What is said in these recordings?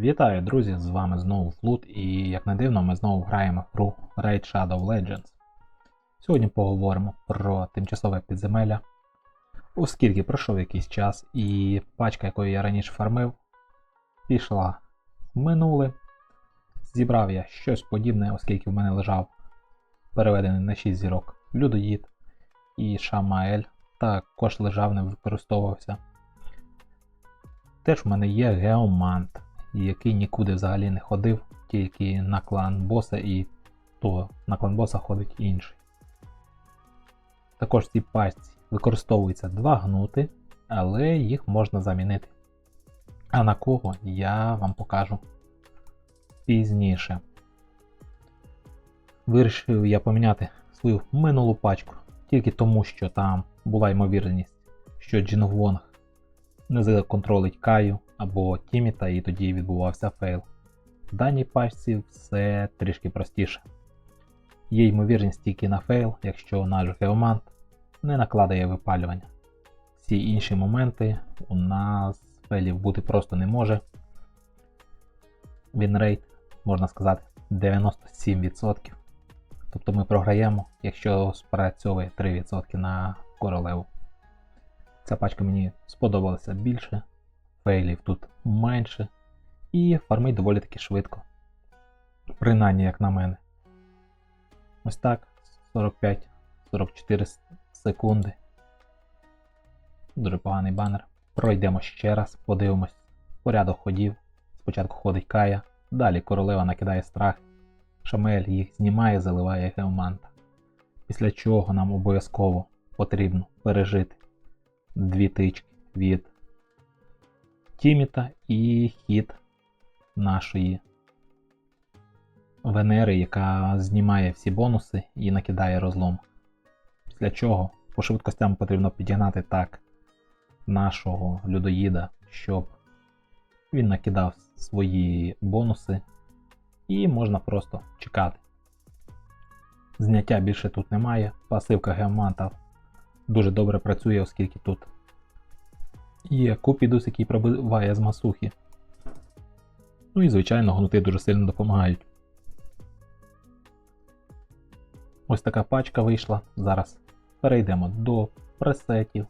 Вітаю, друзі! З вами знову Флут, і як не дивно, ми знову граємо в гру Raid Shadow Legends. Сьогодні поговоримо про тимчасове підземелля, оскільки пройшов якийсь час, і пачка, якою я раніше фармив, пішла в минуле. Зібрав я щось подібне, оскільки в мене лежав переведений на 6 зірок Людоїд і Шамаель, також лежав, не використовувався. Теж в мене є Геомант, який нікуди взагалі не ходив, тільки на клан боса і то на клан боса ходить інший. Також в цій пастці використовується два гнути, але їх можна замінити. А на кого я вам покажу пізніше. Вирішив я поміняти свою минулу пачку тільки тому, що там була ймовірність, що Джінгвонг не законтролить Каю або Тіміта, і тоді відбувався фейл. В даній пачці все трішки простіше. Є ймовірність тільки на фейл, якщо наш геомант не накладає випалювання. Всі інші моменти у нас фейлів бути просто не може. Вінрейт, можна сказати, 97%. Тобто ми програємо, якщо спрацьовує 3% на королеву. Ця пачка мені сподобалася більше, фейлів тут менше, і фармить доволі таки швидко. Принаймні, як на мене. Ось так, 45-44 секунди. Дуже поганий банер. Пройдемо ще раз, подивимось порядок ходів. Спочатку ходить Кая, далі королева накидає страх. Шамель їх знімає, заливає геоманта. Після чого нам обов'язково потрібно пережити дві тички від Тіміта і хід нашої Венери, яка знімає всі бонуси і накидає розлом. Після чого по швидкостям потрібно підігнати так нашого людоїда, щоб він накидав свої бонуси, і можна просто чекати. Зняття більше тут немає. Пасивка геоманта дуже добре працює, оскільки тут є купідус, який пробиває з масухи. Ну і, звичайно, гнути дуже сильно допомагають. Ось така пачка вийшла. Зараз перейдемо до пресетів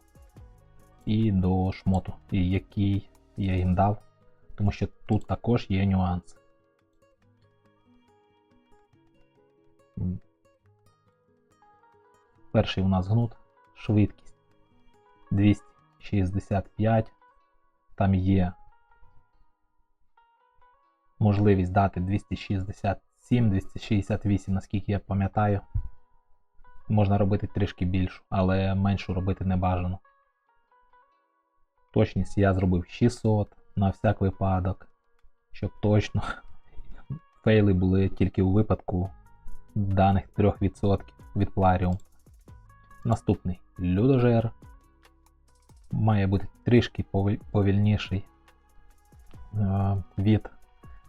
і до шмоту, який я їм дав, тому що тут також є нюанси. Перший у нас гнут, швидкість 265. Там є можливість дати 267-268, наскільки я пам'ятаю. Можна робити трішки більшу, але меншу робити не бажано. Точність я зробив 600 на всяк випадок, щоб точно фейли були тільки у випадку даних 3% від Пларіум. Наступний людожер. Має бути трішки повільніший від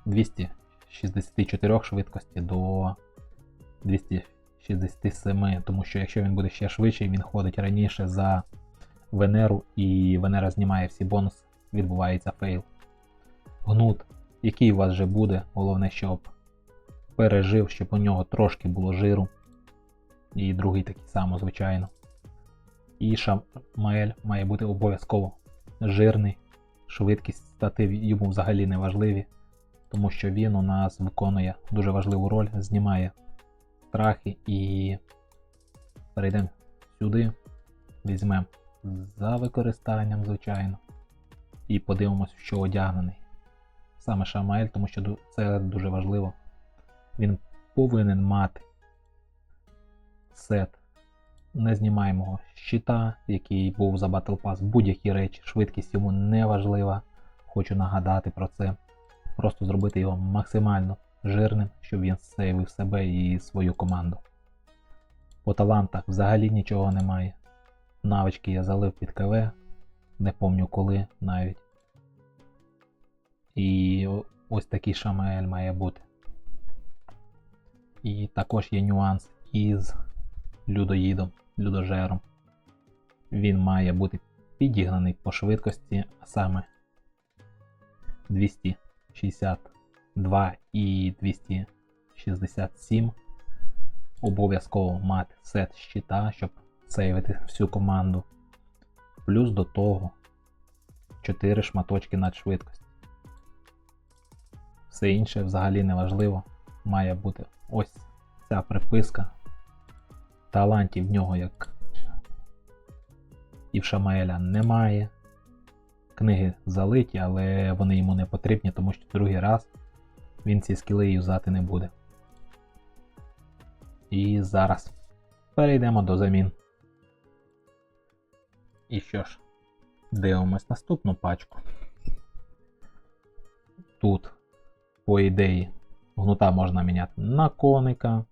264 швидкості до 267, тому що якщо він буде ще швидший, він ходить раніше за Венеру і Венера знімає всі бонуси, відбувається фейл. Гнут, який у вас вже буде, головне, щоб пережив, щоб у нього трошки було жиру. І другий такий само, звичайно. І Шамаель має бути обов'язково жирний. Швидкість стати йому взагалі не важливі, тому що він у нас виконує дуже важливу роль, знімає страхи і перейдемо сюди, візьмемо за використанням, звичайно. І подивимось, що одягнений. Саме Шамаель, тому що це дуже важливо. Він повинен мати сет незнімаємого щита, який був за Battle Pass, будь-які речі, швидкість йому не важлива. Хочу нагадати про це. Просто зробити його максимально жирним, щоб він сейвив себе і свою команду. По талантах взагалі нічого немає. Навички я залив під КВ, не помню коли навіть. І ось такий Шамаель має бути. І також є нюанс із людоїдом, людожером. Він має бути підігнаний по швидкості, а саме 262 і 267. Обов'язково мати сет щита, щоб сейвити всю команду. Плюс до того 4 шматочки надшвидкості. Все інше взагалі не важливо. Має бути ось ця приписка. Талантів в нього, як і в Шамаеля, немає. Книги залиті, але вони йому не потрібні, тому що другий раз він ці скіли юзати не буде. І зараз перейдемо до замін. І що ж, дивимось наступну пачку. Тут, по ідеї, гнута можна міняти на коника,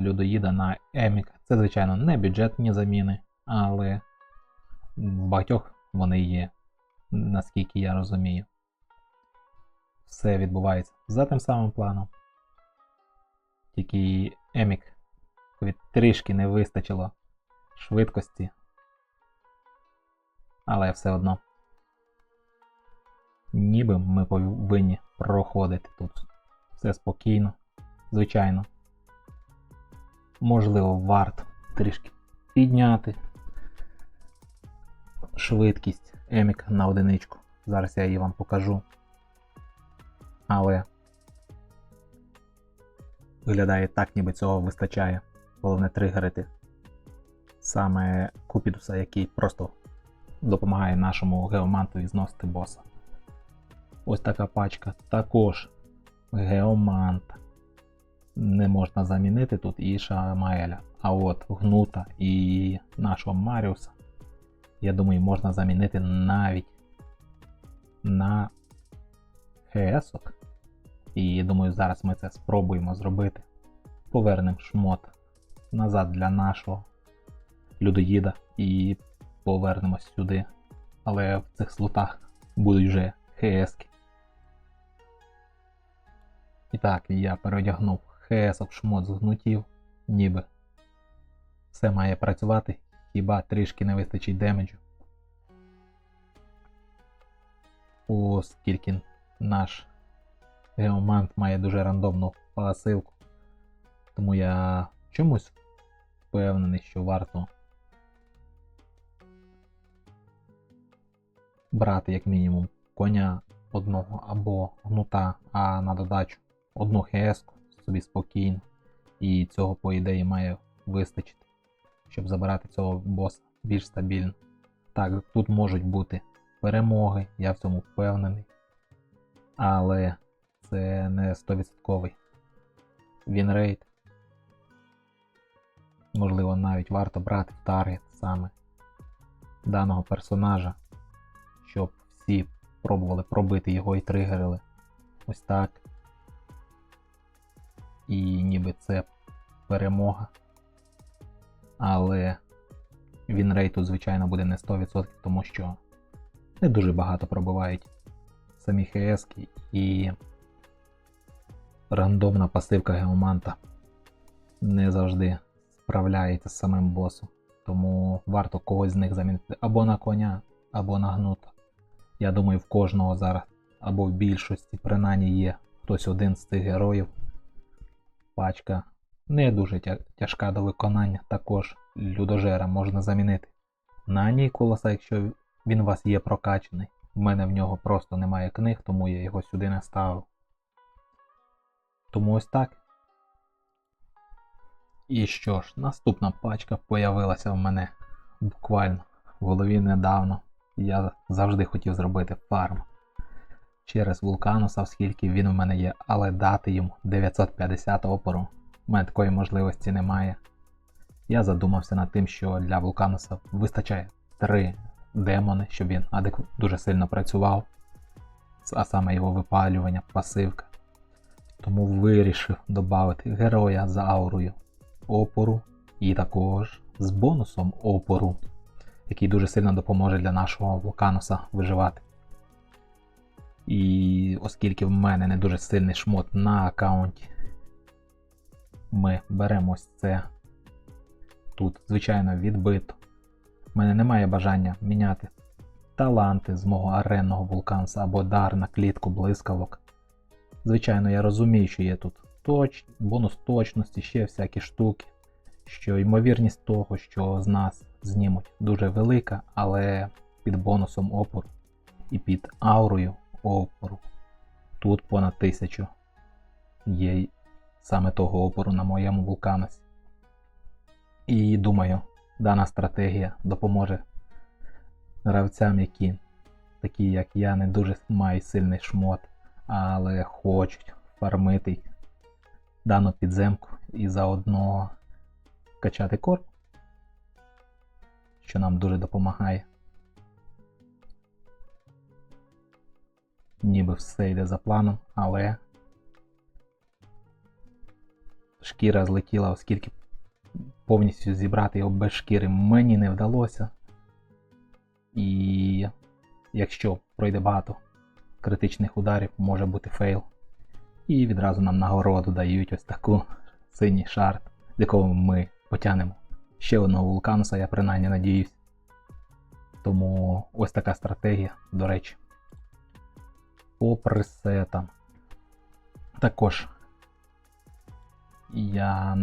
людоїда на емік. Це, звичайно, не бюджетні заміни, але в багатьох вони є, наскільки я розумію. Все відбувається за тим самим планом. Тільки емік трішки не вистачило швидкості. Але все одно. Ніби ми повинні проходити тут все спокійно, звичайно. Можливо, варто трішки підняти швидкість емік на одиничку. Зараз я її вам покажу. Але виглядає так, ніби цього вистачає. Головне тригерити саме Купідуса, який просто допомагає нашому геомантові зносити боса. Ось така пачка. Також геомант. Не можна замінити тут і Шамаеля. А от Гнута і нашого Маріуса, я думаю, можна замінити навіть на ХСок. І думаю, зараз ми це спробуємо зробити. Повернемо шмот назад для нашого людоїда і повернемось сюди. Але в цих слотах будуть вже ХСки. І так, я переодягнув ХСок шмот з гнутів, ніби все має працювати, хіба трішки не вистачить демеджу. Оскільки наш геомант має дуже рандомну пасивку, тому я чомусь впевнений, що варто брати як мінімум коня одного або гнута, а на додачу одну хс собі спокійно. І цього, по ідеї, має вистачити, щоб забирати цього боса більш стабільно. Так, тут можуть бути перемоги, я в цьому впевнений. Але це не 100% вінрейт. Можливо, навіть варто брати в таргет саме даного персонажа, щоб всі пробували пробити його і тригерили. Ось так. І ніби це перемога. Але вінрейт тут, звичайно, буде не 100%, тому що не дуже багато пробивають самі ХС і рандомна пасивка геоманта не завжди справляється з самим босом. Тому варто когось з них замінити або на коня, або на гнута. Я думаю, в кожного зараз, або в більшості, принаймні є хтось один з цих героїв. Пачка не дуже тяжка до виконання, також людожера можна замінити на Ніколаса, якщо він у вас є прокачаний. У мене в нього просто немає книг, тому я його сюди не ставив. Тому ось так. І що ж, наступна пачка появилася в мене буквально в голові недавно. Я завжди хотів зробити фарм через вулкануса, оскільки він у мене є, але дати йому 950 опору. У мене такої можливості немає. Я задумався над тим, що для вулкануса вистачає 3 демони, щоб він дуже сильно працював, а саме його випалювання, пасивка. Тому вирішив додати героя за аурою опору і також з бонусом опору, який дуже сильно допоможе для нашого вулкануса виживати. І оскільки в мене не дуже сильний шмот на аккаунті, ми беремо ось це. Тут, звичайно, відбито. У мене немає бажання міняти таланти з мого аренного вулканса або дар на клітку блискавок. Звичайно, я розумію, що є тут точ... бонус точності, ще всякі штуки, що ймовірність того, що з нас знімуть дуже велика, але під бонусом опору і під аурою опору. Тут понад тисячу є саме того опору на моєму вулканосі. І думаю, дана стратегія допоможе гравцям, які, такі як я, не дуже мають сильний шмот, але хочуть фармити дану підземку і заодно качати корм, що нам дуже допомагає. Ніби все йде за планом, але шкіра злетіла, оскільки повністю зібрати його без шкіри мені не вдалося. І якщо пройде багато критичних ударів, може бути фейл. І відразу нам нагороду дають ось таку синій шарт, з якого ми потягнемо ще одного вулкануса, я принаймні надіюсь. Тому ось така стратегія, до речі. По пресетам. Також я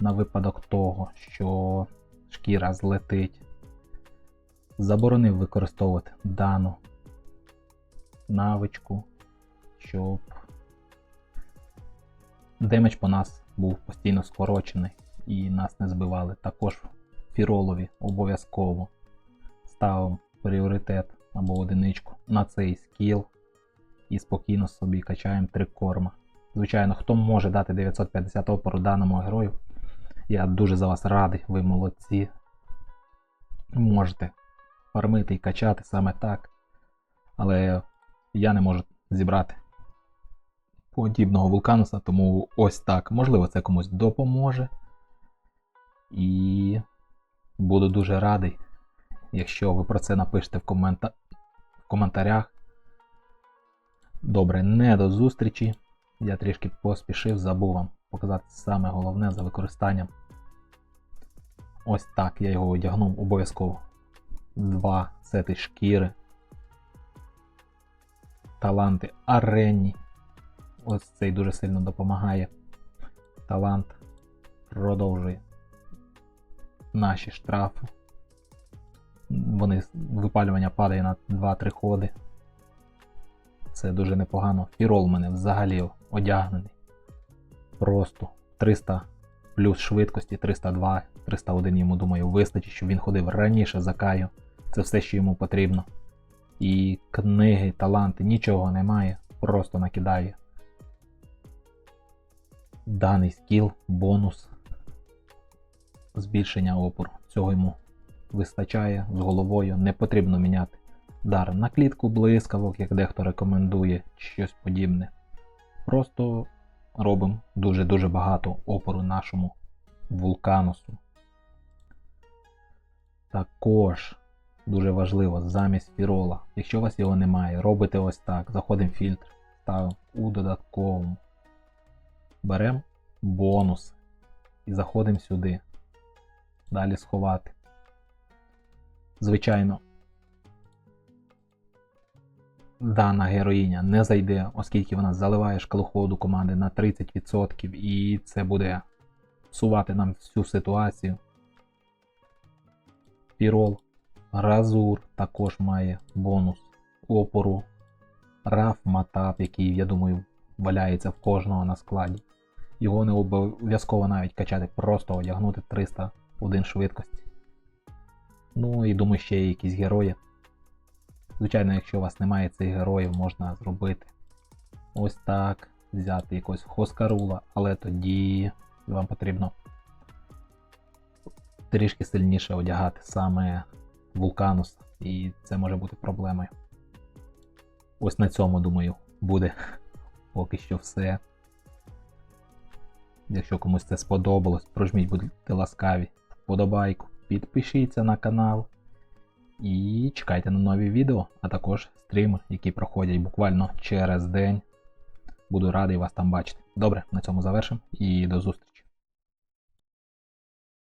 на випадок того, що шкіра злетить, заборонив використовувати дану навичку, щоб демедж по нас був постійно скорочений і нас не збивали. Також фіролові обов'язково ставимо пріоритет або одиничку на цей скіл і спокійно собі качаємо три корма. Звичайно, хто може дати 950 опору даному герою, я дуже за вас радий, ви молодці. Можете фармити і качати саме так. Але я не можу зібрати подібного вулкануса, тому ось так. Можливо, це комусь допоможе. І буду дуже радий, якщо ви про це напишете в, комента... в коментарях. Добре, не до зустрічі. Я трішки поспішив, забув вам показати саме головне за використанням. Ось так я його одягнув обов'язково. Два сети шкіри. Таланти аренні. Ось цей дуже сильно допомагає. Талант продовжує наші штрафи. Вони випалювання падає на 2-3 ходи. Це дуже непогано. Фірол у мене взагалі одягнений. Просто 300 плюс швидкості, 302, 301 йому, думаю, вистачить, щоб він ходив раніше за Каю. Це все, що йому потрібно. І книги, таланти, нічого немає, просто накидає. Даний скіл, бонус, збільшення опору. Цього йому вистачає з головою, не потрібно міняти дар на клітку блискавок, як дехто рекомендує, чи щось подібне. Просто робимо дуже-дуже багато опору нашому вулканусу. Також дуже важливо замість фірола, якщо у вас його немає, робите ось так. Заходимо в фільтр, ставимо у додатковому. Беремо бонус і заходимо сюди. Далі сховати. Звичайно, дана героїня не зайде, оскільки вона заливає шкалоходу команди на 30%, і це буде псувати нам всю ситуацію. Пірол, Разур також має бонус опору. Раф Матап, який, я думаю, валяється в кожного на складі. Його не обов'язково навіть качати, просто одягнути 301 швидкості. Ну і думаю, ще є якісь герої. Звичайно, якщо у вас немає цих героїв, можна зробити ось так, взяти якогось Хоскарула, але тоді вам потрібно трішки сильніше одягати саме Вулканус, і це може бути проблемою. Ось на цьому, думаю, буде поки що все. Якщо комусь це сподобалось, прожміть, будьте ласкаві, вподобайку, підпишіться на канал. І чекайте на нові відео, а також стріми, які проходять буквально через день. Буду радий вас там бачити. Добре, на цьому завершимо і до зустрічі.